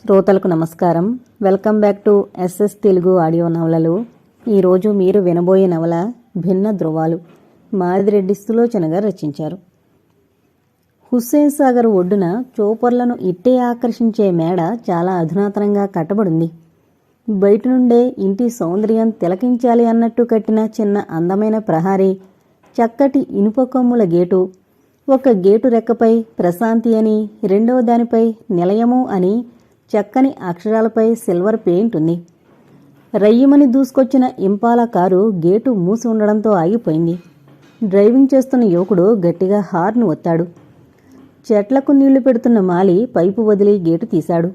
శ్రోతలకు నమస్కారం. Welcome back to SS Telugu audio నవలలు. ఈరోజు మీరు వినబోయే నవల భిన్న ధృవాలు మాదిరెడ్డి సులోచనగా రచించారు. హుస్సేన్ సాగర్ ఒడ్డున చోపర్లను ఇట్టే ఆకర్షించే మేడ చాలా అధునాతనంగా కట్టబడింది. బయట నుండే ఇంటి సౌందర్యం తిలకించాలి అన్నట్టు కట్టిన చిన్న అందమైన ప్రహారీ చక్కటి ఇనుప కొమ్ముల గేటు ఒక గేటు రెక్కపై ప్రశాంతి అని రెండవ దానిపై నిలయము అని చక్కని అక్షరాలపై సిల్వర్ పెయింట్ ఉంది. రయ్యమని దూసుకొచ్చిన ఇంపాల కారు గేటు మూసి ఉండడంతో ఆగిపోయింది. డ్రైవింగ్ చేస్తున్న యువకుడు గట్టిగా హార్న్ ఒత్తాడు. చెట్లకు నీళ్ళు పెడుతున్న మాలి పైపు వదిలి గేటు తీశాడు.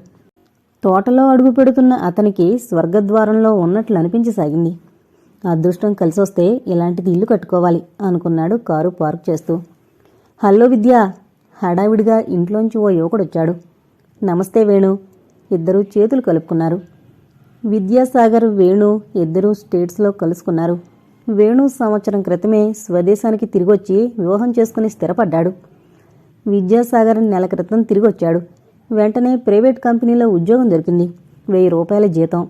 తోటలో అడుగు పెడుతున్న అతనికి స్వర్గద్వారంలో ఉన్నట్లు అనిపించసాగింది. అదృష్టం కలిసొస్తే ఇలాంటిది ఇల్లు కట్టుకోవాలి అనుకున్నాడు కారు పార్క్ చేస్తూ. హలో విద్య హడావిడిగా ఇంట్లోంచి ఓ యువకుడొచ్చాడు. నమస్తే వేణు. ఇద్దరూ చేతులు కలుపుకున్నారు. విద్యాసాగర్ వేణు ఇద్దరూ స్టేట్స్లో కలుసుకున్నారు. వేణు సంవత్సరం క్రితమే స్వదేశానికి తిరిగొచ్చి వివాహం చేసుకుని స్థిరపడ్డాడు. విద్యాసాగర్ నెల క్రితం తిరిగొచ్చాడు. వెంటనే ప్రైవేట్ కంపెనీలో ఉద్యోగం దొరికింది. వెయ్యి రూపాయల జీతం.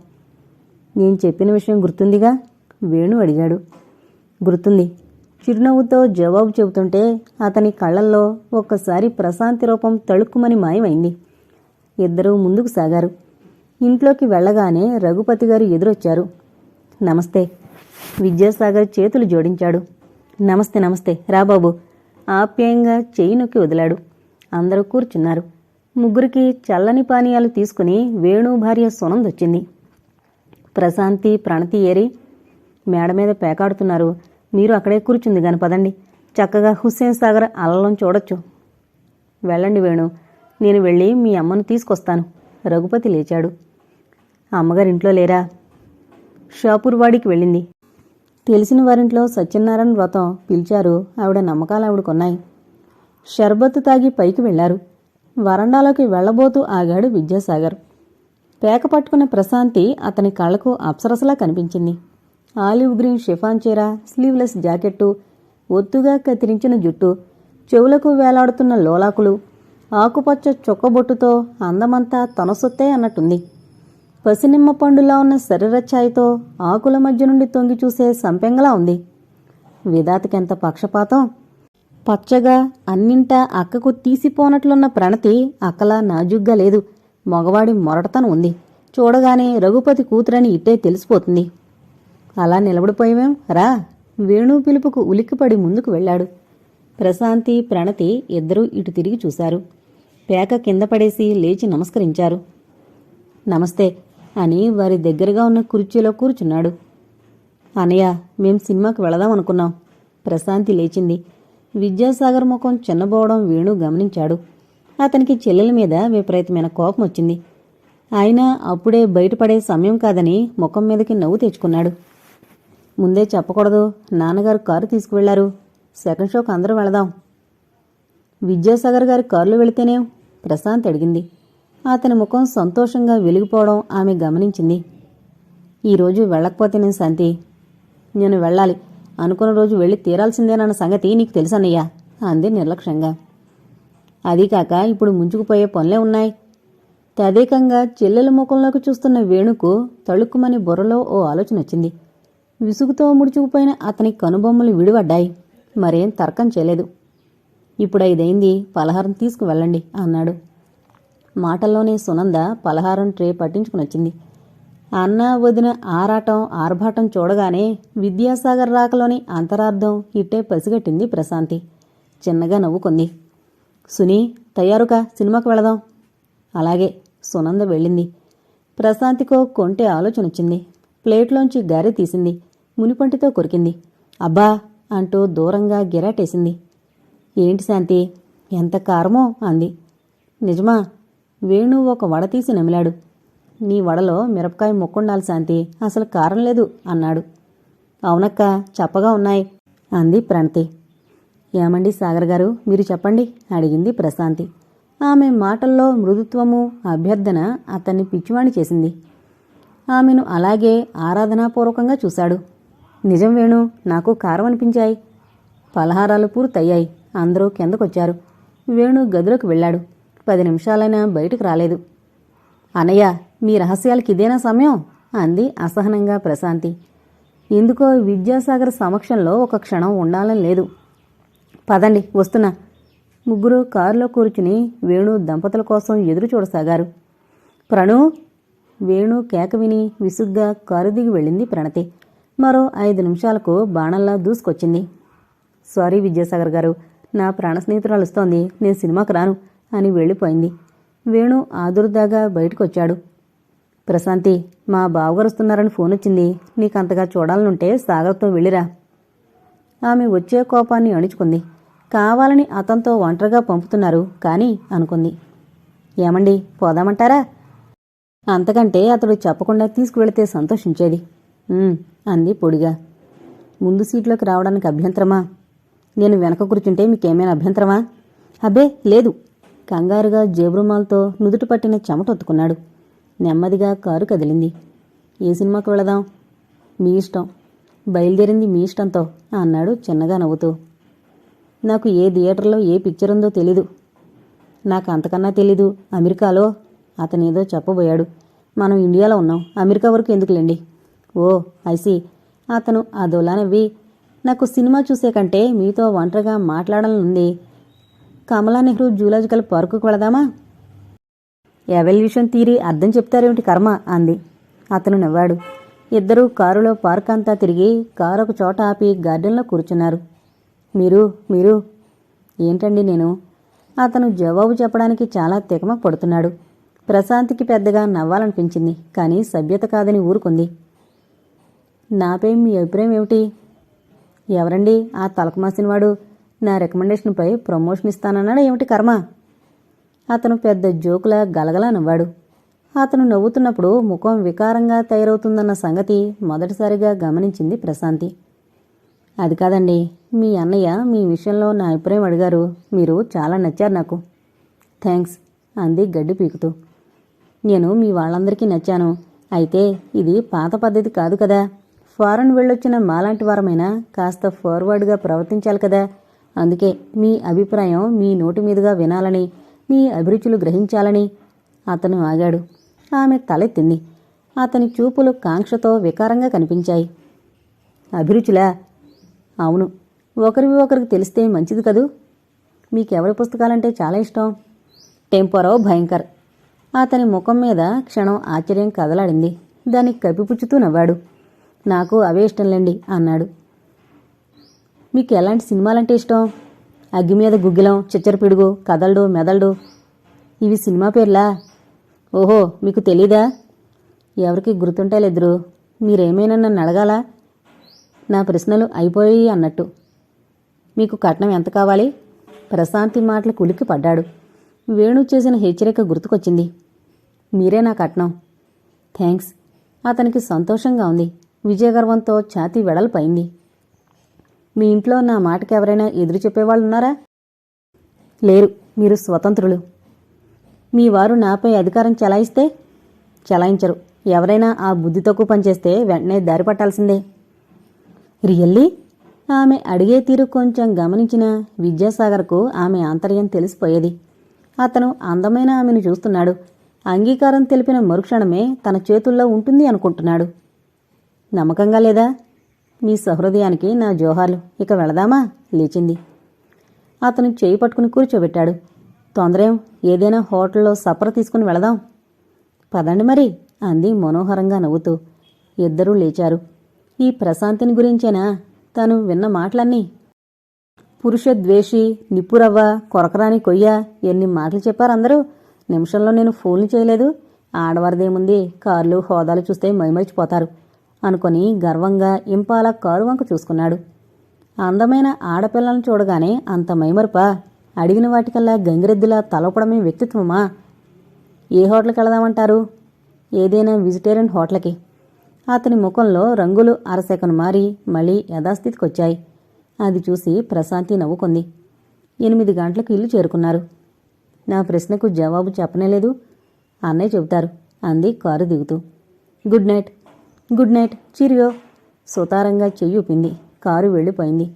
నేను చెప్పిన విషయం గుర్తుందిగా? వేణు అడిగాడు. గుర్తుంది. చిరునవ్వుతో జవాబు చెబుతుంటే అతని కళ్ళల్లో ఒక్కసారి ప్రశాంతి రూపం తళుక్కుమని మాయమైంది. ఇద్దరూ ముందుకు సాగారు. ఇంట్లోకి వెళ్ళగానే రఘుపతి గారు ఎదురొచ్చారు. నమస్తే. విద్యాసాగర్ చేతులు జోడించాడు. నమస్తే నమస్తే. రాబాబు ఆప్యాయంగా చెయ్యి నొక్కి వదిలాడు. అందరూ కూర్చున్నారు. ముగ్గురికి చల్లని పానీయాలు తీసుకుని వేణు భార్య సునందొచ్చింది ప్రశాంతి ప్రణతి ఏరి మేడ మీద పేకాడుతున్నారు. మీరు అక్కడే కూర్చుంది గాని పదండి. చక్కగా హుస్సేన్ సాగర్ అలలం చూడొచ్చు. వెళ్ళండి వేణు. నేను వెళ్ళి మీ అమ్మను తీసుకొస్తాను. రఘుపతి లేచాడు. అమ్మగారింట్లో లేరా? షాపూర్వాడికి వెళ్ళింది. తెలిసిన వారింట్లో సత్యనారాయణ వ్రతం పిలిచారు. ఆవిడ నమ్మకాలు ఆవిడకున్నాయి షర్బత్తు తాగి పైకి వెళ్ళారు వరండాలోకి వెళ్ళబోతూ ఆగాడు విద్యాసాగర్. పేక పట్టుకున్న ప్రశాంతి అతని కళ్ళకు అప్సరసలా కనిపించింది. ఆలివ్ గ్రీన్ షిఫాన్ చీర స్లీవ్లెస్ జాకెట్టు ఒత్తుగా కత్తిరించిన జుట్టు చెవులకు వేలాడుతున్న లోలాకులు ఆకుపచ్చ చొక్కబొట్టుతో అందమంతా తన సొత్తే అన్నట్టుంది. పసినిమ్మ పండులా ఉన్న శరీరఛాయతో ఆకుల మధ్య నుండి తొంగి చూసే సంపెంగలా ఉంది. విధాతకెంత పక్షపాతం? పచ్చగా అన్నింటా అక్కకు తీసిపోనట్లున్న ప్రణతి అక్కలా నాజుగ్గా లేదు. మగవాడి మొరటతనం ఉంది. చూడగానే రఘుపతి కూతురని ఇట్టే తెలిసిపోతుంది. అలా నిలబడిపోయామేం? రా. వేణు పిలుపుకు ఉలిక్కిపడి ముందుకు వెళ్ళాడు. ప్రశాంతి ప్రణతి ఇద్దరూ ఇటు తిరిగి చూశారు. పేక కింద పడేసి లేచి నమస్కరించారు. నమస్తే అని వారి దగ్గరగా ఉన్న కుర్చీలో కూర్చున్నాడు. అనయ్య మేం సినిమాకి వెళదాం అనుకున్నాం. ప్రశాంతి లేచింది. విద్యాసాగర్ ముఖం చిన్నబోవడం వేణు గమనించాడు. అతనికి చెల్లెల మీద విపరీతమైన కోపం వచ్చింది. అయినా అప్పుడే బయటపడే సమయం కాదని ముఖం మీదకి నవ్వు తెచ్చుకున్నాడు. ముందే చెప్పకూడదు నాన్నగారు కారు తీసుకువెళ్ళారు. సెకండ్ షోకి అందరూ వెళదాం. విద్యాసాగర్ గారి కారులో వెళితేనే? ప్రశాంత్ అడిగింది. అతని ముఖం సంతోషంగా వెలిగిపోవడం ఆమె గమనించింది. ఈరోజు వెళ్ళకపోతేనే శాంతి. నేను వెళ్ళాలి. అనుకున్న రోజు వెళ్ళి తీరాల్సిందేనన్న సంగతి నీకు తెలుసన్నయ్యా అంది నిర్లక్ష్యంగా. అదీకాక ఇప్పుడు ముంచుకుపోయే పనులే ఉన్నాయి. తదేకంగా చెల్లెల ముఖంలోకి చూస్తున్న వేణుకు తళుక్కుమని బుర్రలో ఓ ఆలోచన వచ్చింది. విసుగుతో ముడుచుకుపోయిన అతని కనుబొమ్మలు విడిపడ్డాయి. మరేం తర్కం చేయలేదు. ఇప్పుడు ఐదైంది పలహారం తీసుకువెళ్ళండి అన్నాడు. మాటల్లోనే సునంద పలహారం ట్రే పట్టించుకుని వచ్చింది అన్న వదిన ఆరాటం ఆర్భాటం చూడగానే విద్యాసాగర్ రాకలోని అంతరార్థం ఇట్టే పసిగట్టింది ప్రశాంతి. చిన్నగా నవ్వుకుంది. సునీ తయారుకా సినిమాకు వెళదాం. అలాగే సునంద వెళ్ళింది. ప్రశాంతికో కొంటే ఆలోచన వచ్చింది ప్లేట్లోంచి గారె తీసింది. మునిపంటితో కొరికింది. అబ్బా అంటూ దూరంగా గిరాటేసింది. ఏంటి శాంతి? ఎంత కారమో అంది. నిజమా వేణు ఒక వడ తీసి నమిలాడు. నీ వడలో మిరపకాయ మొక్కుండాలి శాంతి అసలు కారం లేదు అన్నాడు. అవునక్క చప్పగా ఉన్నాయి అంది ప్రణతి. ఏమండి సాగర్ గారు మీరు చెప్పండి అడిగింది ప్రశాంతి. ఆమె మాటల్లో మృదుత్వము అభ్యర్థన అతన్ని పిచ్చివాణి చేసింది. ఆమెను అలాగే ఆరాధనాపూర్వకంగా చూశాడు. నిజం వేణు నాకు కారం అనిపించాయి పలహారాలు పూర్తయ్యాయి. అందరూ కిందకొచ్చారు. వేణు గదిలోకి వెళ్ళాడు. పది నిమిషాలైనా బయటకు రాలేదు. అనయ్య మీ రహస్యాలకి ఇదేనా సమయం? అంది అసహనంగా ప్రశాంతి. ఎందుకో విద్యాసాగర్ సమక్షంలో ఒక క్షణం ఉండాలని లేదు. పదండి వస్తున్నా. ముగ్గురు కారులో కూర్చుని వేణు దంపతుల కోసం ఎదురు చూడసాగారు. ప్రణు! వేణు కేక విని విసుగ్గా కారు దిగి వెళ్ళింది ప్రణతి. మరో ఐదు నిమిషాలకు బాణంలా దూసుకొచ్చింది. సారీ విద్యాసాగర్ గారు నా ప్రాణ స్నేహితురాలు వస్తోంది. నేను సినిమాకు రాను అని వెళ్ళిపోయింది. వేణు ఆదురుదాగా బయటకొచ్చాడు. ప్రశాంతి మా బావగారు వస్తున్నారని ఫోన్ వచ్చింది. నీకంతగా చూడాలనుంటే సాగర్తో వెళ్ళిరా. ఆమె వచ్చే కోపాన్ని అణుచుకుంది. కావాలని అతనితో ఒంటరిగా పంపుతున్నారు కానీ అనుకుంది. ఏమండి పోదామంటారా? అంతకంటే అతడు చెప్పకుండా తీసుకువెళితే సంతోషించేది. అంది పొడిగా. ముందు సీట్లోకి రావడానికి అభ్యంతరమా? నేను వెనక కూర్చుంటే మీకేమైనా అభ్యంతరమా? అబ్బే లేదు. కంగారుగా జేబురుమాలతో నుదుటి పట్టిన చెమటొత్తుకున్నాడు నెమ్మదిగా కారు కదిలింది. ఏ సినిమాకి వెళదాం? మీ ఇష్టం. బయలుదేరింది మీ ఇష్టంతో అన్నాడు చిన్నగా నవ్వుతూ. నాకు ఏ థియేటర్లో ఏ పిక్చర్ ఉందో తెలీదు. నాకు అంతకన్నా తెలీదు అమెరికాలో. అతనేదో చెప్పబోయాడు. మనం ఇండియాలో ఉన్నాం. అమెరికా వరకు ఎందుకులేండి? ఓ ఐసి అతను అదోలా నవ్వి నాకు సినిమా చూసే కంటే మీతో ఒంటరిగా మాట్లాడాలనుంది కమలా నెహ్రూ జూలాజికల్ పార్కుకు వెళదామా? ఎవల్యూషన్ తీరి అర్థం చెప్తారేమిటి కర్మ? అంది. అతను నవ్వాడు. ఇద్దరూ కారులో పార్క్ అంతా తిరిగి కారు ఒక చోట ఆపి గార్డెన్లో కూర్చున్నారు. మీరు మీరు ఏంటండి నేను? అతను జవాబు చెప్పడానికి చాలా తికమక పడుతున్నాడు. ప్రశాంతికి పెద్దగా నవ్వాలనిపించింది కానీ సభ్యత కాదని ఊరుకుంది. నాపై మీ అభిప్రాయం ఏమిటి? ఎవరండి? ఆ తలకు తలకమాసినవాడు నా రికమెండేషన్పై ప్రమోషన్ ఇస్తానన్నాడు ఏమిటి కర్మ? అతను పెద్ద జోకులా గలగలా నవ్వాడు. అతను నవ్వుతున్నప్పుడు ముఖం వికారంగా తయారవుతుందన్న సంగతి మొదటిసారిగా గమనించింది ప్రశాంతి. అది కాదండి మీ అన్నయ్య మీ విషయంలో నా అభిప్రాయం అడిగారు. మీరు చాలా నచ్చారు నాకు. థ్యాంక్స్ అంది గడ్డి పీకుతూ. నేను మీ వాళ్ళందరికీ నచ్చాను. అయితే ఇది పాత పద్ధతి కాదు కదా. ఫారెన్ వెళ్ళొచ్చిన మాలాంటి వారమైనా కాస్త ఫార్వర్డ్గా ప్రవర్తించాలి కదా. అందుకే మీ అభిప్రాయం మీ నోటి మీదుగా వినాలని మీ అభిరుచులు గ్రహించాలని అతను ఆగాడు. ఆమె తలెత్తింది అతని చూపులు కాంక్షతో వికారంగా కనిపించాయి. అభిరుచులా? అవును. ఒకరివి ఒకరికి తెలిస్తే మంచిది కదూ? మీకెవరి పుస్తకాలంటే చాలా ఇష్టం? టెంపోరో భయంకర్. అతని ముఖం మీద క్షణం ఆశ్చర్యం కదలాడింది. దాన్ని కప్పిపుచ్చుతూ నవ్వాడు. నాకు అవే ఇష్టంలేండి అన్నాడు. మీకు ఎలాంటి సినిమాలంటే ఇష్టం? అగ్గి మీద గుగ్గిలం చిచ్చరపిడుగు కదలడు మెదలడు. ఇవి సినిమా పేర్లా? ఓహో మీకు తెలీదా? ఎవరికి గుర్తుంటాయిలేదురు మీరేమైనా నన్ను అడగాలా? నా ప్రశ్నలు అయిపోయాయి అన్నట్టు. మీకు కట్నం ఎంత కావాలి? ప్రశాంతి మాటలు కులికి పడ్డాడు. వేణు చేసిన హెచ్చరిక గుర్తుకొచ్చింది. మీరే నా కట్నం. థ్యాంక్స్ అతనికి సంతోషంగా ఉంది. విజయగర్వంతో ఛాతీ వెడల్పైంది. మీ ఇంట్లో నా మాటకి ఎవరైనా ఎదురు చెప్పేవాళ్ళున్నారా? లేరు. మీరు స్వతంత్రులు. మీ వారు నాపై అధికారం చెలాయిస్తే? చెలాయించరు. ఎవరైనా ఆ బుద్ధి తక్కువ పనిచేస్తే వెంటనే దారి పట్టాల్సిందే. రియల్లీ? ఆమె అడిగే తీరు కొంచెం గమనించిన విద్యాసాగర్కు ఆమె ఆంతర్యం తెలిసిపోయేది. అతను అందమైన ఆమెను చూస్తున్నాడు. అంగీకారం తెలిపిన మరుక్షణమే తన చేతుల్లో ఉంటుంది అనుకుంటున్నాడు. నమ్మకంగా లేదా? మీ సహృదయానికి నా జోహార్లు. ఇక వెళదామా? లేచింది. అతను చేయి పట్టుకుని కూర్చోబెట్టాడు. తొందరేం? ఏదైనా హోటల్లో సపర తీసుకుని వెళదాం. పదండి మరి అంది మనోహరంగా నవ్వుతూ. ఇద్దరూ లేచారు. ఈ ప్రశాంతిని గురించేనా? తను విన్న మాటలన్నీ. పురుష ద్వేషి నిప్పురవ్వ కొరకరాని కొయ్య ఎన్ని మాటలు చెప్పారందరూ నిమిషంలో నేను ఫోన్లు చేయలేదు. ఆడవారిదేముంది? కార్లు హోదాలు చూస్తే మైమరిచిపోతారు. అనుకొని గర్వంగా ఇంపాల కారు వంక చూసుకున్నాడు. అందమైన ఆడపిల్లలను చూడగానే అంత మైమరుపా? అడిగిన వాటికల్లా గంగిరెద్దులా తలపడమే వ్యక్తిత్వమా? ఏ హోటల్కి వెళదామంటారు? ఏదైనా వెజిటేరియన్ హోటల్కి. అతని ముఖంలో రంగులు అరసెకను మారి మళ్ళీ యథాస్థితికొచ్చాయి. అది చూసి ప్రశాంతి నవ్వుకుంది. ఎనిమిది గంటలకు ఇల్లు చేరుకున్నారు. నా ప్రశ్నకు జవాబు చెప్పనేలేదు. అన్నయ్య చెబుతారు. అంది కారు దిగుతూ. Good night. Good night cheerio సుతారంగా చెయ్యి ఊపింది. కారు వెళ్ళిపోయింది.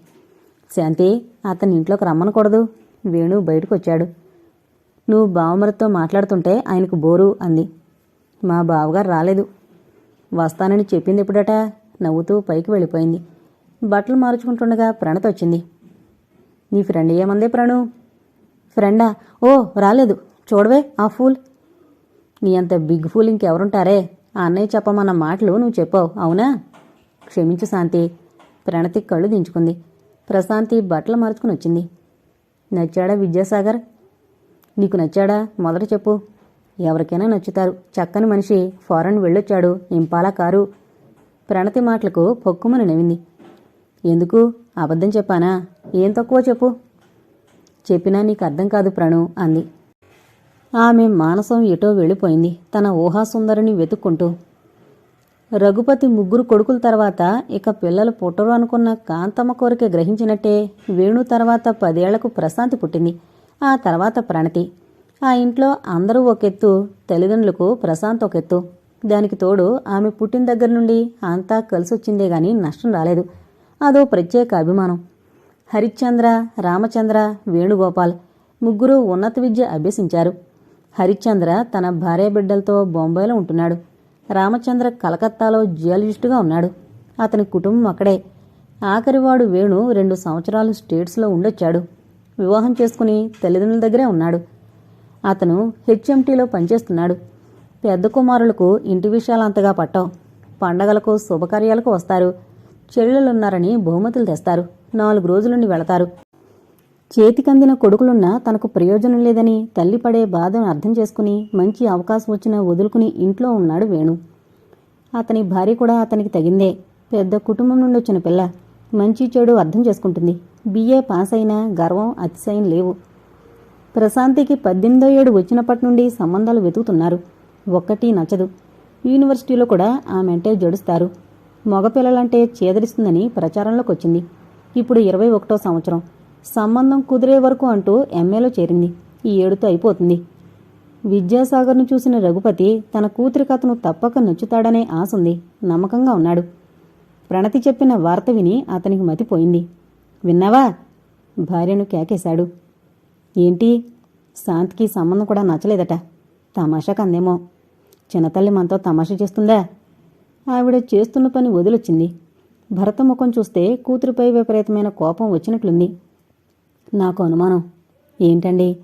శాంతి అతని ఇంట్లోకి రమ్మనకూడదు. వేణు బయటకు వచ్చాడు నువ్వు బావమరితో మాట్లాడుతుంటే ఆయనకు బోరు అంది. మా బావగారు రాలేదు. వస్తానని చెప్పింది ఎప్పుడట? నవ్వుతూ పైకి వెళ్ళిపోయింది. బట్టలు మార్చుకుంటుండగా ప్రణత్ వచ్చింది. నీ ఫ్రెండ్ ఏమందే ప్రణు? ఫ్రెండా? ఓ రాలేదు. చూడవే ఆ ఫూల్. నీ అంత బిగ్ ఫూల్ ఇంకెవరుంటారే? ఆ అన్నయ్య చెప్పమన్న మాటలు నువ్వు చెప్పావు అవునా? క్షమించు శాంతి. ప్రణతి కళ్ళు దించుకుంది. ప్రశాంతి బట్టలు మార్చుకుని వచ్చింది. నచ్చాడా విద్యాసాగర్? నీకు నచ్చాడా? మొదట చెప్పు. ఎవరికైనా నచ్చుతారు. చక్కని మనిషి ఫారెన్ వెళ్ళొచ్చాడు ఇంపాలా కారు. ప్రణతి మాటలకు పొక్కుమని నవ్వింది. ఎందుకు? అబద్ధం చెప్పానా? ఏం తక్కువ చెప్పు. చెప్పినా నీకు అర్థం కాదు ప్రణు అంది. ఆమె మానసం ఎటో వెళ్ళిపోయింది. తన ఊహాసుందరిని వెతుక్కుంటూ రఘుపతి ముగ్గురు కొడుకుల తర్వాత ఇక పిల్లలు పుట్టరు అనుకున్న కాంతమ్మ కోరిక గ్రహించినట్టే వేణు తర్వాత పదేళ్ళకు ప్రశాంతి పుట్టింది. ఆ తర్వాత ప్రణతి. ఆ ఇంట్లో అందరూ ఒకెత్తు తల్లిదండ్రులకు ప్రశాంత్ ఒకెత్తు. దానికి తోడు ఆమె పుట్టిన దగ్గర నుండి అంతా కలిసొచ్చిందే గాని నష్టం రాలేదు. అదో ప్రత్యేక అభిమానం. హరిశ్చంద్ర రామచంద్ర వేణుగోపాల్ ముగ్గురు ఉన్నత విద్య అభ్యసించారు. హరిశ్చంద్ర తన భార్య బిడ్డలతో బొంబాయిలో ఉంటున్నాడు. రామచంద్ర కలకత్తాలో జియాలజిస్టుగా ఉన్నాడు. అతని కుటుంబం అక్కడే. ఆఖరివాడు వేణు రెండు సంవత్సరాలు స్టేట్స్లో ఉండొచ్చాడు. వివాహం చేసుకుని తల్లిదండ్రుల దగ్గరే ఉన్నాడు. అతను హెచ్ఎంటీలో పనిచేస్తున్నాడు. పెద్ద కుమారులకు ఇంటి విషయాలు అంతగా పట్టం పండగలకు శుభకార్యాలకు వస్తారు. చెల్లెలున్నారని బహుమతులు తెస్తారు. నాలుగు రోజులుండి వెళతారు. చేతికందిన కొడుకులున్నా తనకు ప్రయోజనం లేదని తల్లి పడే బాధను అర్థం చేసుకుని మంచి అవకాశం వచ్చినా వదులుకుని ఇంట్లో ఉన్నాడు వేణు. అతని భార్య కూడా అతనికి తగిందే. పెద్ద కుటుంబం నుండి వచ్చిన పిల్ల. మంచి చెడు అర్థం చేసుకుంటుంది. బిఏ పాస్ అయినా గర్వం అతిశయం లేవు. ప్రశాంతికి పద్దెనిమిదో ఏడు వచ్చినప్పటి నుండి సంబంధాలు వెతుకుతున్నారు. ఒక్కటి నచ్చదు. యూనివర్సిటీలో కూడా ఆమెంటే జడుస్తారు. మగపిల్లలంటే చేదరిస్తుందని ప్రచారంలోకి వచ్చింది ఇప్పుడు ఇరవై ఒకటో సంవత్సరం. సంబంధం కుదిరే వరకు అంటూ ఎమ్మెలో చేరింది. ఈ ఏడుతో అయిపోతుంది. విద్యాసాగర్ను చూసిన రఘుపతి తన కూతురికి అతను తప్పక నచ్చుతాడనే ఆశుంది నమ్మకంగా ఉన్నాడు. ప్రణతి చెప్పిన వార్త విని అతనికి మతిపోయింది విన్నావా? భార్యను కేకేశాడు. ఏంటి? శాంతికి సంబంధం కూడా నచ్చలేదట. తమాషా కందేమో. చిన్నతల్లి మనతో తమాషా చేస్తుందా? ఆవిడ చేస్తున్న పని వదిలొచ్చింది. భరత ముఖం చూస్తే కూతురిపై విపరీతమైన కోపం వచ్చినట్లుంది. నాకు అనుమానం. ఏంటండి?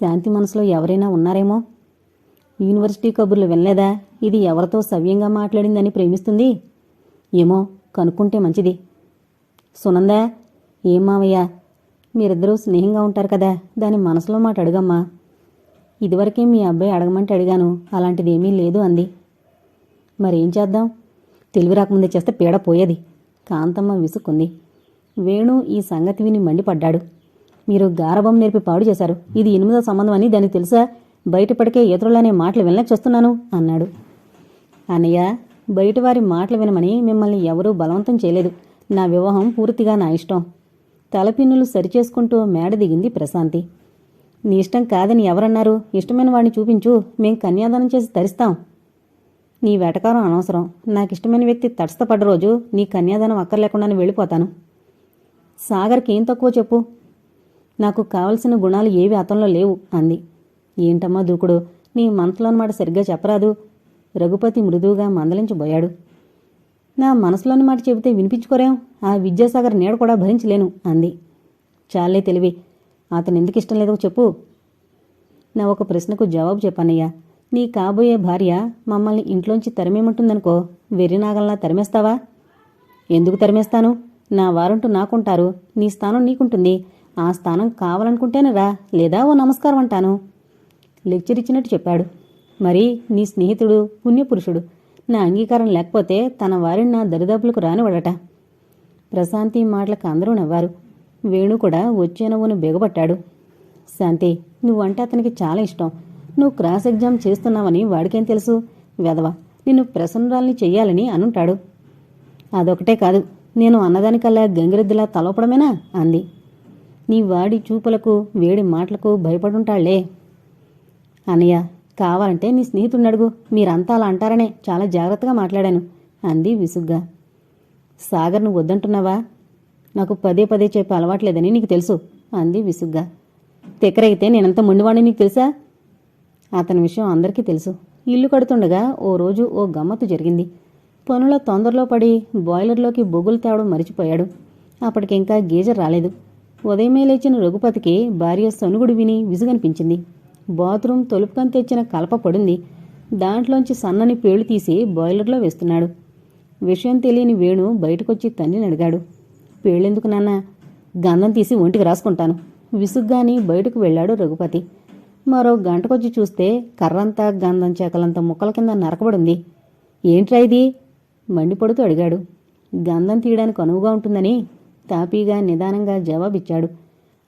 శాంతి మనసులో ఎవరైనా ఉన్నారేమో? యూనివర్సిటీ కబుర్లు వినలేదా? ఇది ఎవరితో సవ్యంగా మాట్లాడిందని ప్రేమిస్తుంది? ఏమో కనుక్కుంటే మంచిది. సునందా ఏం మావయ్య? మీరిద్దరూ స్నేహంగా ఉంటారు కదా దాని మనసులో మాట అడుగమ్మా. ఇదివరకే మీ అబ్బాయి అడగమంటే అడిగాను అలాంటిదేమీ లేదు అంది. మరేం చేద్దాం? తెలివి రాకముందే చేస్తే పీడ పోయేది. కాంతమ్మ విసుక్కుంది. వేణు ఈ సంగతి విని మండిపడ్డాడు. మీరు గారభం నేర్పి పాడు చేశారు. ఇది ఎనిమిదో సంబంధం అని దానికి తెలుసా? బయటపడికే ఇతరులనే మాటలు వినలేక చేస్తున్నాను అన్నాడు. అన్నయ్య బయటవారి మాటలు వినమని మిమ్మల్ని ఎవరూ బలవంతం చేయలేదు. నా వివాహం పూర్తిగా నా ఇష్టం. తలపిన్నులు సరిచేసుకుంటూ మేడ దిగింది ప్రశాంతి. నీ ఇష్టం కాదని ఎవరన్నారు? ఇష్టమైన వాడిని చూపించు. మేం కన్యాదానం చేసి తరిస్తాం. నీ వెటకారం అనవసరం. నాకు ఇష్టమైన వ్యక్తి తటస్థపడ్డ రోజు నీ కన్యాదానం అక్కర్లేకుండానే వెళ్ళిపోతాను. సాగర్కి ఏం తక్కువ చెప్పు? నాకు కావలసిన గుణాలు ఏవి అతనిలో లేవు అంది. ఏంటమ్మా దూకుడు? నీ మనసులోని మాట సరిగ్గా చెప్పరాదు. రఘుపతి మృదువుగా మందలించబోయాడు. నా మనసులోని మాట చెబితే వినిపించుకోరేం? ఆ విద్యాసాగర్ నీడ కూడా భరించలేను అంది. చాలే తెలివి. అతను ఎందుకు ఇష్టం లేదో చెప్పు. నా ఒక ప్రశ్నకు జవాబు చెప్పానయ్యా. నీ కాబోయే భార్య మమ్మల్ని ఇంట్లోంచి తరిమేమంటుందనుకో వెర్రినాగల్లా తరిమేస్తావా? ఎందుకు తరిమేస్తాను? నా వారంటూ నాకుంటారు. నీ స్థానం నీకుంటుంది. ఆ స్థానం కావాలనుకుంటేనే రా లేదా ఓ నమస్కారం అంటాను. లెక్చర్ ఇచ్చినట్టు చెప్పాడు. మరి నీ స్నేహితుడు పుణ్యపురుషుడు నా అంగీకారం లేకపోతే తన వారిని నా దరిదాపులకు రానివ్వడట. ప్రశాంతి మాటలకు అందరూ నవ్వారు. వేణు కూడా వచ్చే నవ్వును బిగబట్టాడు. శాంతి నువ్వంటే అతనికి చాలా ఇష్టం. నువ్వు క్రాస్ ఎగ్జామ్ చేస్తున్నావని వాడికేం తెలుసు? వెదవ నిన్ను ప్రసన్నరాల్ని చెయ్యాలని అనుంటాడు. అదొకటే కాదు నేను అన్నదానికల్లా గంగిరెద్దులా తలపడమేనా అంది. నీ వాడి చూపులకు వేడి మాటలకు భయపడుంటాళ్ళే. అన్నయ్య కావాలంటే నీ స్నేహితుడిని అడుగు. మీరంతా అలా అంటారనే చాలా జాగ్రత్తగా మాట్లాడాను అంది విసుగ్గా. సాగర్ వద్దంటున్నావా? నాకు పదే పదే చెప్పే అలవాట్లేదని నీకు తెలుసు అంది విసుగ్గా. తిక్కరైతే నేనంత మొండివాడిని నీకు తెలుసా? అతని విషయం అందరికీ తెలుసు. ఇల్లు కడుతుండగా ఓ రోజు ఓ గమ్మత్తు జరిగింది. పనుల తొందరలో పడి బాయిలర్లోకి బొగ్గులు తేవడం మరిచిపోయాడు. అప్పటికింకా గీజర్ రాలేదు. ఉదయమే లేచిన రఘుపతికి భార్య సనుగుడు విని విసుగనిపించింది. బాత్రూం తొలుపుకం తెచ్చిన కలప పడింది. దాంట్లోంచి సన్నని పేళ్ళు తీసి బాయిలర్లో వేస్తున్నాడు. విషయం తెలియని వేణు బయటకొచ్చి తల్లిని అడిగాడు. పేళ్ళెందుకు నాన్న? గంధం తీసి ఒంటికి రాసుకుంటాను. విసుగ్గాని బయటకు వెళ్ళాడు రఘుపతి. మరో గంటకొచ్చి చూస్తే కర్రంతా గంధం చేకలంతా ముక్కల కింద నరకబడింది. ఏంట్రా ఇది? మండిపడుతూ అడిగాడు. గంధం తీయడానికి అనువుగా ఉంటుందని తాపీగా నిదానంగా జవాబిచ్చాడు.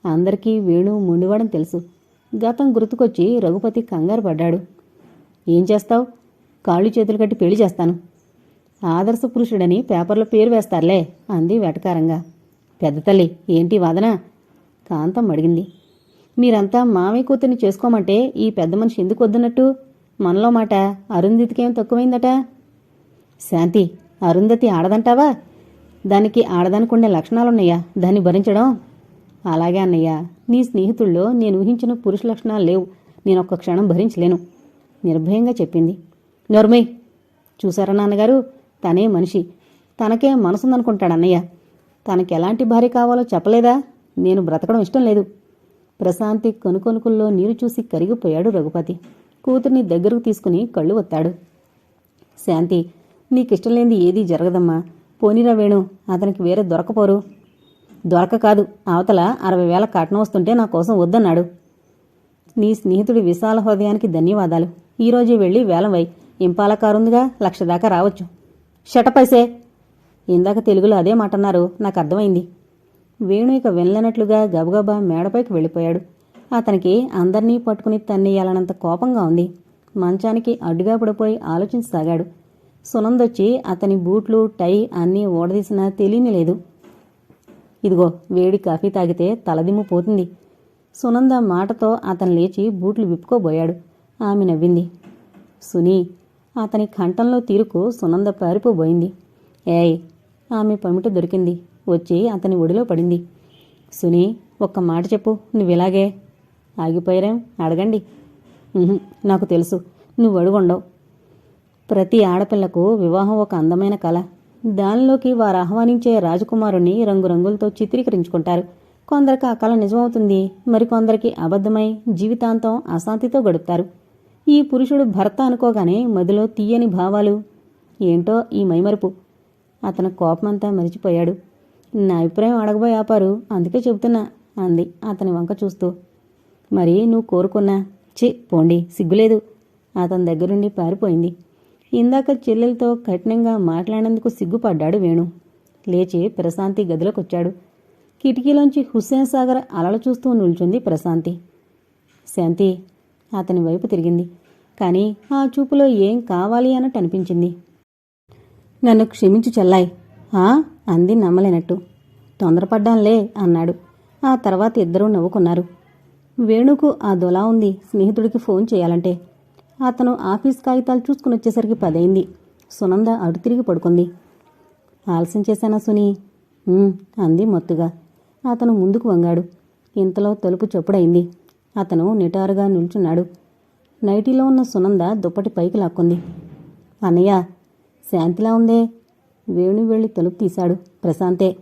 అందరికీ వేణు మొండివాడని తెలుసు. గతం గుర్తుకొచ్చి రఘుపతి కంగారు పడ్డాడు. ఏం చేస్తావు? కాళ్ళు చేతులు కట్టి పెళ్ళి చేస్తాను. ఆదర్శ పురుషుడని పేపర్లో పేరు వేస్తారులే అంది వెటకారంగా. పెద్ద తల్లి ఏంటి వాదన? కాంతం అడిగింది. మీరంతా మామయ్య కూతుర్ని చేసుకోమంటే ఈ పెద్ద మనిషి ఎందుకు వద్దున్నట్టు? మనలో మాట అరుంధతికేం తక్కువైందట? శాంతి అరుంధతి ఆడదంటావా? దానికి ఆడదానికుండే లక్షణాలున్నాయా? దాన్ని భరించడం? అలాగే అన్నయ్య. నీ స్నేహితుల్లో నేను ఊహించిన పురుష లక్షణాలు లేవు. నేను ఒక్క క్షణం భరించలేను. నిర్భయంగా చెప్పింది. నోర్మయ్ చూసారా నాన్నగారు? తనే మనిషి. తనకే మనసుందనుకుంటాడు అన్నయ్య. తనకి ఎలాంటి భార్య కావాలో చెప్పలేదా? నేను బ్రతకడం ఇష్టం లేదు. ప్రశాంతి కనుకొనుకుల్లో నీరు చూసి కరిగిపోయాడు రఘుపతి. కూతుర్ని దగ్గరకు తీసుకుని కళ్ళు ఒత్తాడు. శాంతి నీకిష్టం లేనిది ఏదీ జరగదమ్మా. పోనీరా వేణు అతనికి వేరే దొరకపోరు. దొరక కాదు అవతల అరవై వేల కట్నం వస్తుంటే నా కోసం వద్దన్నాడు. నీ స్నేహితుడి విశాల హృదయానికి ధన్యవాదాలు. ఈరోజే వెళ్ళి వేలం వై ఇంపాల కారుందిగా లక్ష దాకా రావచ్చు. షటపైసే ఇందాక తెలుగులో అదే మాట అన్నారు నాకు అర్థమైంది. వేణు ఇక వెళ్ళనట్లుగా గబగబా మేడపైకి వెళ్ళిపోయాడు. అతనికి అందర్నీ పట్టుకుని తన్నేయాలన్నంత కోపంగా ఉంది. మంచానికి అడ్డుగా పడిపోయి ఆలోచించసాగాడు. సునందొచ్చి అతని బూట్లు టై అన్నీ ఓడదీసినా తెలియని లేదు. ఇదిగో వేడి కాఫీ తాగితే తలదిమ్ము పోతుంది. సునంద మాటతో అతను లేచి బూట్లు విప్పుకోబోయాడు. ఆమె నవ్వింది. సునీ అతని కంఠంలో తీరుకు సునంద పారిపోబోయింది. ఏయ్ ఆమె పమిట దొరికింది. వచ్చి అతని ఒడిలో పడింది. సునీ ఒక్క మాట చెప్పు. నువ్విలాగే. ఆగిపోయారేం? అడగండి. నాకు తెలుసు. నువ్వు అడుగుండవు ప్రతి ఆడపిల్లకు వివాహం ఒక అందమైన కళ దానిలోకి వారు ఆహ్వానించే రాజకుమారుణ్ణి రంగురంగులతో చిత్రీకరించుకుంటారు. కొందరికి ఆ కళ నిజమవుతుంది మరికొందరికి అబద్ధమై జీవితాంతం అశాంతితో గడుపుతారు. ఈ పురుషుడు భర్త అనుకోగానే మదిలో తీయని భావాలు ఏంటో ఈ మైమరుపు? అతను కోపమంతా మరిచిపోయాడు. నా అభిప్రాయం అడగబోయి ఆపారు అందుకే చెబుతున్నా అంది అతని వంక చూస్తూ. మరి నువ్వు కోరుకున్నా? చి పోండి సిగ్గులేదు. అతని దగ్గరుండి పారిపోయింది. ఇందాక చెల్లెలతో కఠినంగా మాట్లాడినందుకు సిగ్గుపడ్డాడు వేణు. లేచి ప్రశాంతి గదిలోకొచ్చాడు. కిటికీలోంచి హుస్సేన్ సాగర్ అలలు చూస్తూ నిల్చుంది ప్రశాంతి. శాంతి అతని వైపు తిరిగింది. కానీ ఆ చూపులో ఏం కావాలి అన్నట్టు అనిపించింది. నన్ను క్షమించు చెల్లాయ్ ఆ? అంది నమ్మలేనట్టు. తొందరపడ్డాంలే అన్నాడు. ఆ తర్వాత ఇద్దరూ నవ్వుకున్నారు. వేణుకు ఆ దొలా ఉంది. స్నేహితుడికి ఫోన్ చేయాలంటే. అతను ఆఫీస్ కాగితాలు చూసుకుని వచ్చేసరికి పదైంది. సునంద అడు తిరిగి పడుకుంది. ఆలస్యం చేశానా సుని? అంది మొత్తుగా. అతను ముందుకు వంగాడు. ఇంతలో తలుపు చప్పుడైంది. అతను నిటారుగా నిల్చున్నాడు. నైటీలో ఉన్న సునంద దుప్పటి పైకి లాక్కుంది. అన్నయ్య శాంతిలా ఉందే? వేణు వెళ్ళి తలుపు తీశాడు. ప్రశాంతే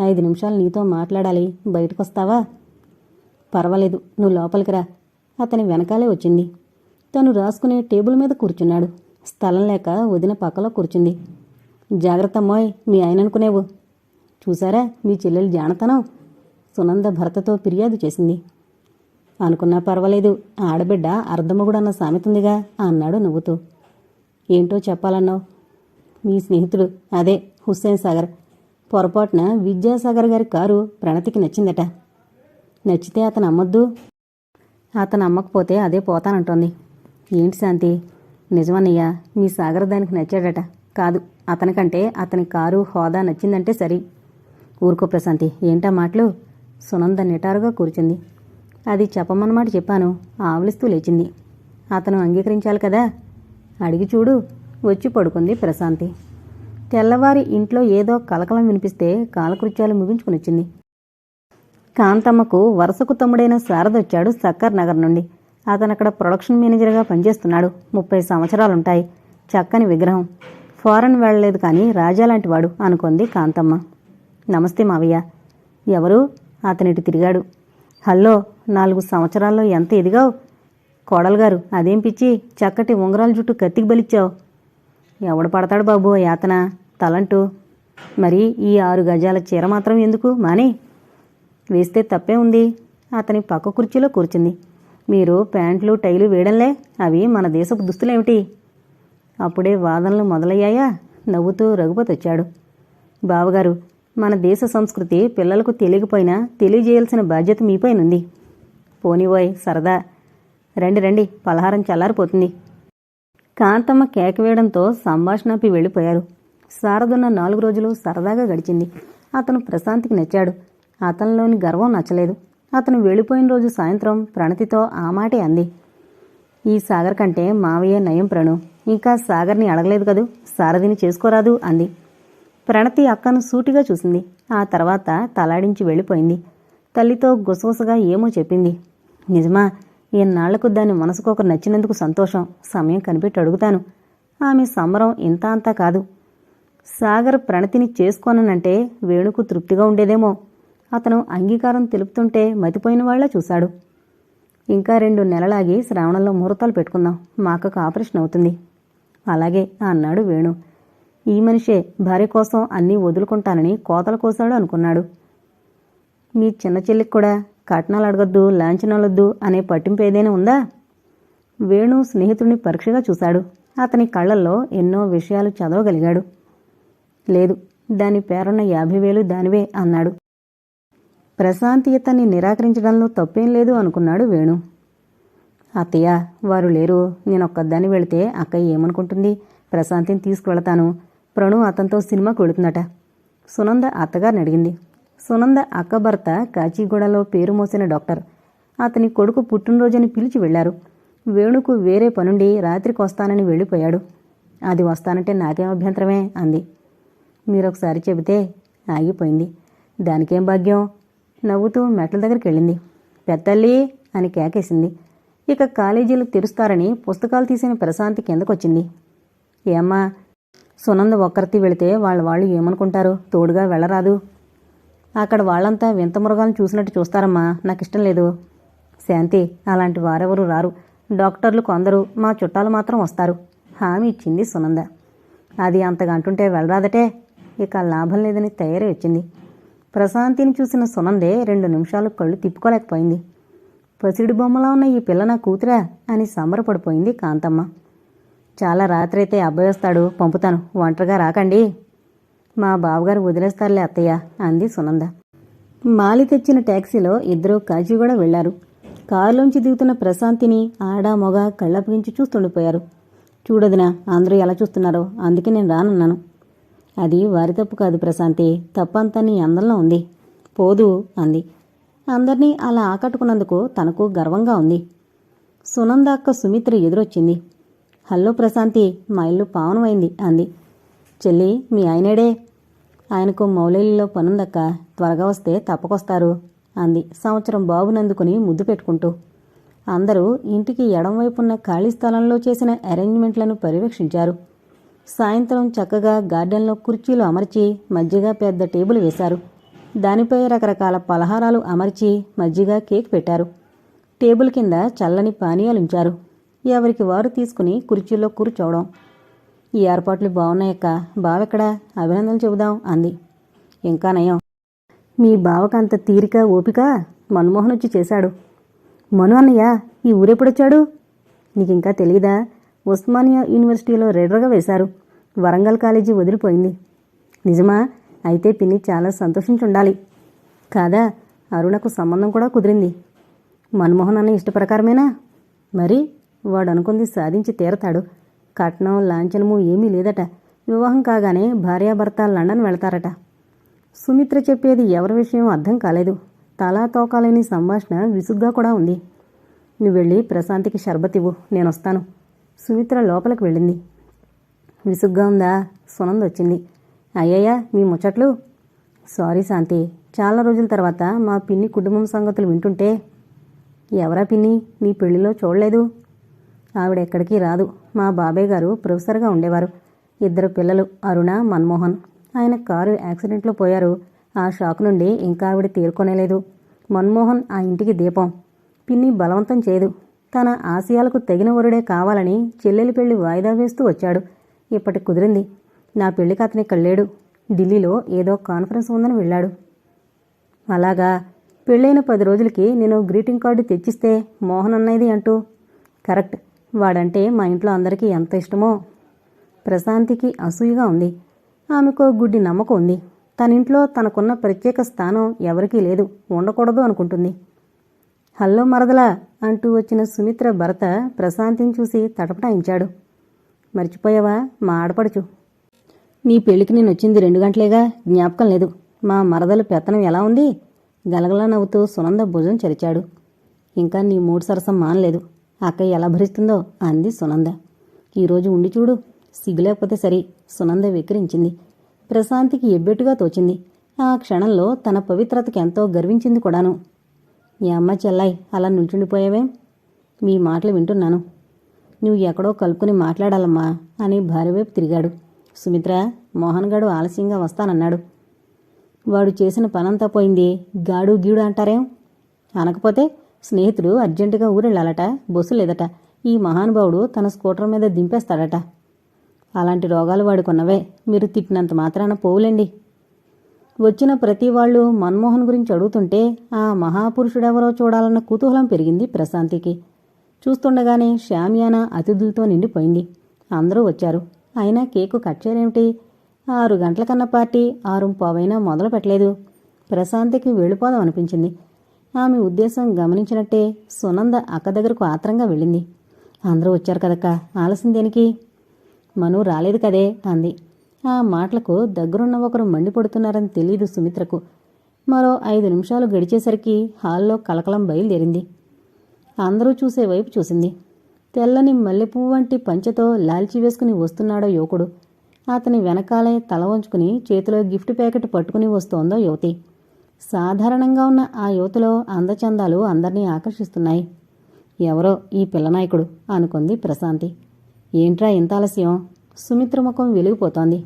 ఐదు నిమిషాలు నీతో మాట్లాడాలి. బయటకొస్తావా? పర్వాలేదు నువ్వు లోపలికి రా. అతని వెనకాలే వచ్చింది. తను రాసుకునే టేబుల్ మీద కూర్చున్నాడు. స్థలం లేక వదిన పక్కలో కూర్చుంది. జాగ్రత్త అమ్మోయ్ మీ ఆయన అనుకునేవు. చూసారా మీ చెల్లెలు జానతనం? సునంద భర్తతో ఫిర్యాదు చేసింది. అనుకున్నా పర్వాలేదు ఆడబిడ్డ అర్ధమగుడన్న సామెతుందిగా అన్నాడు నవ్వుతూ. ఏంటో చెప్పాలన్నావు? మీ స్నేహితుడు అదే హుస్సేన్ సాగర్. పొరపాటున విద్యాసాగర్ గారి కారు ప్రణతికి నచ్చిందట. నచ్చితే అతను అమ్మొద్దు అతను అమ్మకపోతే అదే పోతానంటోంది. ఏంటి శాంతి? నిజమన్నయ్యా మీ సాగర్ దానికి నచ్చాడట. కాదు అతనికంటే అతని కారు హోదా నచ్చిందంటే సరి. ఊరుకో ప్రశాంతి ఏంటా మాటలు? సునంద నిటారుగా కూర్చుంది. అది చెప్పమన్నమాట చెప్పాను ఆవలిస్తూ లేచింది. అతను అంగీకరించాలి కదా? అడిగి చూడు వచ్చి పడుకుంది ప్రశాంతి. తెల్లవారి ఇంట్లో ఏదో కలకలం వినిపిస్తే కాలకృత్యాలు ముగించుకునొచ్చింది. కాంతమ్మకు వరుసకు తమ్ముడైన శారదొచ్చాడు సక్కర్ నగర్ నుండి. అతను అక్కడ ప్రొడక్షన్ మేనేజర్గా పనిచేస్తున్నాడు. ముప్పై సంవత్సరాలుంటాయి. చక్కని విగ్రహం. ఫారెన్ వెళ్ళలేదు కానీ రాజా లాంటి వాడు అనుకుంది కాంతమ్మ. నమస్తే మావయ్య. ఎవరు? అతనిటి తిరిగాడు. హలో నాలుగు సంవత్సరాల్లో ఎంత ఎదిగావు? కోడలు గారు అదేం పిచ్చి? చక్కటి ఉంగరాల జుట్టు కత్తికి బలిచ్చావు. ఎవడు పడతాడు బాబు ఆ యాతన? తలంటూ. మరి ఈ ఆరు గజాల చీర మాత్రం ఎందుకు? మానే. వేస్తే తప్పే ఉంది. అతని పక్క కుర్చీలో కూర్చుంది. మీరు ప్యాంట్లు టైలు వేయడంలే. అవి మన దేశపు దుస్తులేమిటి? అప్పుడే వాదనలు మొదలయ్యాయా? నవ్వుతూ రఘుపతి వచ్చాడు బావగారు మన దేశ సంస్కృతి పిల్లలకు తెలియకపోయినా తెలియజేయాల్సిన బాధ్యత మీపైనుంది పోనివోయ్ సరదా. రండి రండి. పలహారం చల్లారిపోతుంది. కాంతమ్మ కేక వేయడంతో సంభాషణపి వెళ్ళిపోయారు. శారదున్న నాలుగు రోజులు సరదాగా గడిచింది. అతను ప్రశాంతికి నచ్చాడు. అతనిలోని గర్వం నచ్చలేదు. అతను వెళ్ళిపోయిన రోజు సాయంత్రం ప్రణతితో ఆ మాటే అంది. ఈ సాగర్ కంటే మావయ్య నయం ప్రణు. ఇంకా సాగర్ని అడగలేదు కదూ? సారథిని చేసుకోరాదు అంది. ప్రణతి అక్కను సూటిగా చూసింది. ఆ తర్వాత తలాడించి వెళ్ళిపోయింది. తల్లితో గుసగుసగా ఏమో చెప్పింది. నిజమా ఈనాళ్ళకు దాని మనసుకు ఒక నచ్చినందుకు సంతోషం? సమయం కనిపెట్టి అడుగుతాను. ఆమె సంబరం ఇంత అంతా కాదు. సాగర్ ప్రణతిని చేసుకోననంటే వేణుకు తృప్తిగా ఉండేదేమో. అతను అంగీకారం తెలుపుతుంటే మతిపోయిన వాళ్ళ చూశాడు. ఇంకా రెండు నెలలాగి శ్రావణంలో ముహూర్తాలు పెట్టుకుందాం. మా ఆపరేషన్ అవుతుంది. అలాగే అన్నాడు వేణు. ఈ మనిషే భార్య కోసం అన్నీ వదులుకుంటానని కోతలు కోసాడు అనుకున్నాడు. మీ చిన్న చెల్లికి కూడా కట్నాలు అడగొద్దు లాంఛనాలొద్దు అనే పట్టింపు ఏదైనా ఉందా? వేణు స్నేహితుడిని పరీక్షగా చూశాడు. అతని కళ్ళల్లో ఎన్నో విషయాలు చదవగలిగాడు. లేదు దాని పేరున్న యాభై వేలు దానివే అన్నాడు. ప్రశాంతి ఇతన్ని నిరాకరించడంలో తప్పేం లేదు అనుకున్నాడు వేణు. అత్తయ్య వారు లేరు. నేను ఒక్కదాన్ని వెళితే అక్కయ్య ఏమనుకుంటుంది? ప్రశాంతిని తీసుకువెళతాను. ప్రణు అతనితో సినిమాకు వెళుతుందట సునంద అత్తగారిని అడిగింది. సునంద అక్క భర్త కాచిగూడలో పేరు మోసిన డాక్టర్. అతని కొడుకు పుట్టినరోజుని పిలిచి వెళ్ళారు వేణుకు వేరే పనుండి రాత్రికి వస్తానని వెళ్ళిపోయాడు. అది వస్తానంటే నాకేం అభ్యంతరమే? అంది. మీరొకసారి చెబితే ఆగిపోయింది. దానికేం భాగ్యం? నవ్వుతూ మెట్ల దగ్గరికి వెళ్ళింది. పెద్దల్లి అని కేకేసింది. ఇక కాలేజీలు తెరుస్తారని పుస్తకాలు తీసిన ప్రశాంతి కిందకొచ్చింది. ఏమ్మా సునంద ఒక్కరితి వెళితే వాళ్ళ వాళ్ళు ఏమనుకుంటారు? తోడుగా వెళ్ళరాదు. అక్కడ వాళ్ళంతా వింత మృగాలను చూసినట్టు చూస్తారమ్మా నాకు ఇష్టం లేదు. శాంతి అలాంటి వారెవరు రారు. డాక్టర్లు కొందరు మా చుట్టాలు మాత్రం వస్తారు. హామీ ఇచ్చింది సునంద. అది అంతగా అంటుంటే వెళ్ళరాదటే. ఇక లాభం లేదని తయారై వచ్చింది. ప్రశాంతిని చూసిన సునందే రెండు నిమిషాలు కళ్ళు తిప్పుకోలేకపోయింది. పసిడి బొమ్మలా ఉన్న ఈ పిల్ల నా కూతురా? అని సంబరపడిపోయింది కాంతమ్మ. చాలా రాత్రైతే అబ్బాయి వస్తాడు పంపుతాను. ఒంటరిగా రాకండి. మా బావగారు వదిలేస్తారులే అత్తయ్య అంది సునంద. మాలి తెచ్చిన ట్యాక్సీలో ఇద్దరు కాజీగూడ వెళ్ళారు కారులోంచి దిగుతున్న ప్రశాంతిని ఆడా మొగ కళ్ళపగించి చూస్తుండిపోయారు. చూడదినా అందరూ ఎలా చూస్తున్నారో అందుకే నేను రానన్నాను. అది వారి తప్పు కాదు ప్రశాంతి. తప్పంతా నీ అందంలో ఉంది. పోదు అంది. అందర్నీ అలా ఆకట్టుకున్నందుకు తనకు గర్వంగా ఉంది. సునంద అక్క సుమిత్ర ఎదురొచ్చింది. హలో ప్రశాంతి మా ఇల్లు పావనమైంది అంది. చెల్లి మీ ఆయనేడే? ఆయనకు మౌలైలిలో పనుందక్క త్వరగా వస్తే తప్పకొస్తారు అంది. సంవత్సరం బాబునందుకుని ముద్దు పెట్టుకుంటూ. అందరూ ఇంటికి ఎడంవైపున్న ఖాళీ స్థలంలో చేసిన అరేంజ్మెంట్లను పర్యవేక్షించారు. సాయంత్రం చక్కగా గార్డెన్లో కుర్చీలు అమర్చి మజ్జిగ పెద్ద టేబుల్ వేశారు. దానిపై రకరకాల పలహారాలు అమర్చి మజ్జిగ కేక్ పెట్టారు. టేబుల్ కింద చల్లని పానీయాలుంచారు ఎవరికి వారు తీసుకుని కుర్చీలో కూర్చోవడం. ఈ ఏర్పాట్లు బాగున్నాయక్క. బావెక్కడా? అభినందనలు చెబుదాం అంది. ఇంకా నయం. మీ బావకంత తీరిక ఓపిక? మన్మోహన్ వచ్చి చేశాడు. మను అన్నయ్య ఈ ఊరెప్పుడొచ్చాడు? నీకింకా తెలీదా? ఉస్మానియా యూనివర్సిటీలో రెడర్గా వేశారు. వరంగల్ కాలేజీ వదిలిపోయింది. నిజమా? అయితే పిన్ని చాలా సంతోషించుండాలి. కాదా? అరుణకు సంబంధం కూడా కుదిరింది. మన్మోహన్ అన్న ఇష్ట ప్రకారమేనా మరి వాడు అనుకుంది సాధించి తీరతాడు. కట్నం లాంఛనము ఏమీ లేదట. వివాహం కాగానే భార్యాభర్త లండన్ వెళతారట. సుమిత్ర చెప్పేది ఎవరి విషయం అర్థం కాలేదు. తలా తోకాలేని సంభాషణ విసుగ్గా కూడా ఉంది. నువ్వు వెళ్ళి ప్రశాంతికి షర్బత్ ఇవ్వు నేను వస్తాను సుమిత్ర లోపలికి వెళ్ళింది. విసుగ్గా ఉందా? సునంద్ వచ్చింది. అయ్యయ్యా మీ ముచ్చట్లు? సారీ శాంతి. చాలా రోజుల తర్వాత మా పిన్ని కుటుంబం సంగతులు వింటుంటే ఎవరా పిన్ని? నీ పెళ్ళిలో చూడలేదు. ఆవిడ ఎక్కడికి రాదు. మా బాబాయ్ గారు ప్రొఫెసర్గా ఉండేవారు. ఇద్దరు పిల్లలు అరుణ మన్మోహన్. ఆయన కారు యాక్సిడెంట్లో పోయారు. ఆ షాక్ నుండి ఇంకా ఆవిడ తేరుకొనేలేదు. మన్మోహన్ ఆ ఇంటికి దీపం. పిన్ని బలవంతం చేయదు. తన ఆశయాలకు తగిన వరుడే కావాలని చెల్లెలి పెళ్ళి వాయిదా వేస్తూ వచ్చాడు. ఇప్పటి కుదిరింది. నా పెళ్ళికి అతని కళ్ళేడు. ఢిల్లీలో ఏదో కాన్ఫరెన్స్ ఉందని వెళ్ళాడు. అలాగా. పెళ్ళైన పది రోజులకి నేను గ్రీటింగ్ కార్డు తెచ్చిస్తే మోహన్ అన్నది అంటూ. కరెక్ట్. వాడంటే మా ఇంట్లో అందరికీ ఎంత ఇష్టమో. ప్రశాంతికి అసూయగా ఉంది. ఆమెకు గుడ్డి నమ్మకం ఉంది. తన ఇంట్లో తనకున్న ప్రత్యేక స్థానం ఎవరికీ లేదు. ఉండకూడదు అనుకుంటుంది. హల్లో మరదలా అంటూ వచ్చిన సుమిత్ర భర్త ప్రశాంతిని చూసి తటపటాయించాడు. మర్చిపోయావా? మా ఆడపడుచు. నీ పెళ్ళికి నేను వచ్చింది రెండు గంటలేగా? జ్ఞాపకం లేదు. మా మరదల పెత్తనం ఎలా ఉంది? గలగలా నవ్వుతూ సునంద భుజం చరిచాడు. ఇంకా నీ మూడు సరసం మానలేదు. అక్కయ్య ఎలా భరిస్తుందో అంది సునంద. ఈరోజు ఉండి చూడు. సిగ్గులేకపోతే సరి సునంద వెక్కిరించింది. ప్రశాంతికి ఎబ్బెట్టుగా తోచింది. ఆ క్షణంలో తన పవిత్రతకి ఎంతో గర్వించింది కూడాను. ఈ అమ్మ చెల్లాయి అలా నుంచుండిపోయావే? మీ మాటలు వింటున్నాను. నువ్వు ఎక్కడో కలుపుకుని మాట్లాడాలమ్మా అని భార్య వైపు తిరిగాడు. సుమిత్ర మోహన్ గాడు ఆలస్యంగా వస్తానన్నాడు. వాడు చేసిన పనంతా పోయింది గాడు గీడు అంటారేం? అనకపోతే స్నేహితుడు అర్జెంటుగా ఊరెళ్ళాలట బస్సు లేదట. ఈ మహానుభావుడు తన స్కూటర్ మీద దింపేస్తాడట. అలాంటి రోగాలు వాడుకున్నవే. మీరు తిట్టినంత మాత్రాన పోవులేండి. వచ్చిన ప్రతి వాళ్ళు మన్మోహన్ గురించి అడుగుతుంటే ఆ మహాపురుషుడెవరో చూడాలన్న కుతూహలం పెరిగింది ప్రశాంతికి. చూస్తుండగానే షామియానా అతిథులతో నిండిపోయింది. అందరూ వచ్చారు. అయినా కేకు కట్ చేయరేమిటి ఆరు గంటల కన్నా పార్టీ ఆరు పావైనా మొదలు పెట్టలేదు. ప్రశాంతికి వెళ్ళిపోదాం అనిపించింది. ఆమె ఉద్దేశం గమనించినట్టే సునంద అక్క దగ్గరకు ఆత్రంగా వెళ్ళింది. అందరూ వచ్చారు కదక్క? ఆలస్యం దేనికి? మను రాలేదు కదే అంది. ఆ మాటలకు దగ్గరున్న ఒకరు మండిపడుతున్నారని తెలీదు సుమిత్రకు. మరో ఐదు నిమిషాలు గడిచేసరికి హాల్లో కలకలం బయలుదేరింది. అందరూ చూసే వైపు చూసింది. తెల్లని మల్లెపువ్వు వంటి పంచెతో లాల్చి వేసుకుని వస్తున్నాడో యువకుడు. అతని వెనకాలే తల వంచుకుని చేతిలో గిఫ్ట్ ప్యాకెట్ పట్టుకుని వస్తోందో యువతి. సాధారణంగా ఉన్న ఆ యువతిలో అందచందాలు అందరినీ ఆకర్షిస్తున్నాయి. ఎవరో ఈ పిల్లనాయకుడు అనుకుంది ప్రశాంతి. ఏంట్రా ఇంత ఆలస్యం? సుమిత్ర ముఖం వెలిగిపోతోంది.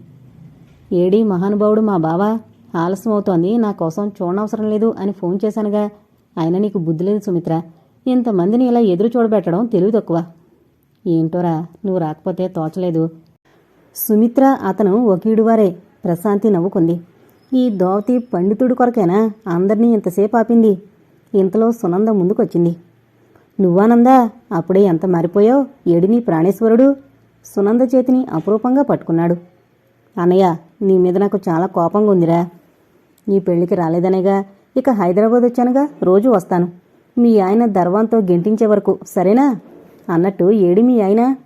ఏడీ మహానుభావుడు మా బావా ఆలస్యం అవుతోంది నా కోసం చూడనవసరం లేదు అని ఫోన్ చేశానుగా. అయినా నీకు బుద్ధి లేదు సుమిత్ర. ఇంతమందిని ఇలా ఎదురు చూడబెట్టడం తెలివి తక్కువ. ఏంటోరా నువ్వు రాకపోతే తోచలేదు. సుమిత్ర అతను ఒకీడువారే ప్రశాంతి నవ్వుకుంది. ఈ దోవతి పండితుడి కొరకేనా? అందరినీ ఇంతసేపు ఆపింది. ఇంతలో సునంద ముందుకొచ్చింది. నువ్వానందా అప్పుడే ఎంత మారిపోయావు? ఏడిని ప్రాణేశ్వరుడు? సునంద చేతిని అపురూపంగా పట్టుకున్నాడు. అన్నయ్య నీ మీద నాకు చాలా కోపంగా ఉందిరా నీ పెళ్ళికి రాలేదనేగా ఇక హైదరాబాద్ వచ్చానుగా రోజు వస్తాను. మీ ఆయన దర్వాంతో గెంటించే వరకు సరేనా? అన్నట్టు ఏడి మీ ఆయన.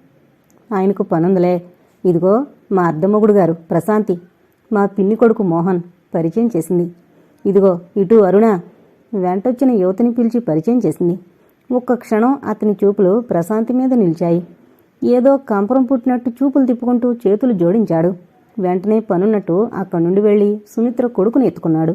ఆయనకు పనుందిలే. ఇదిగో మా అర్ధమొగుడు గారు ప్రశాంతి. మా పిన్ని కొడుకు మోహన్ పరిచయం చేసింది. ఇదిగో ఇటు అరుణ. వెంటొచ్చిన యువతిని పిలిచి పరిచయం చేసింది. ఒక్క క్షణం అతని చూపులు ప్రశాంతి మీద నిలిచాయి. ఏదో కంపరం పుట్టినట్టు చూపులు తిప్పుకుంటూ చేతులు జోడించాడు. వెంటనే పనున్నట్టు అక్కడి నుండి వెళ్ళి సుమిత్ర కొడుకుని ఎత్తుకున్నాడు.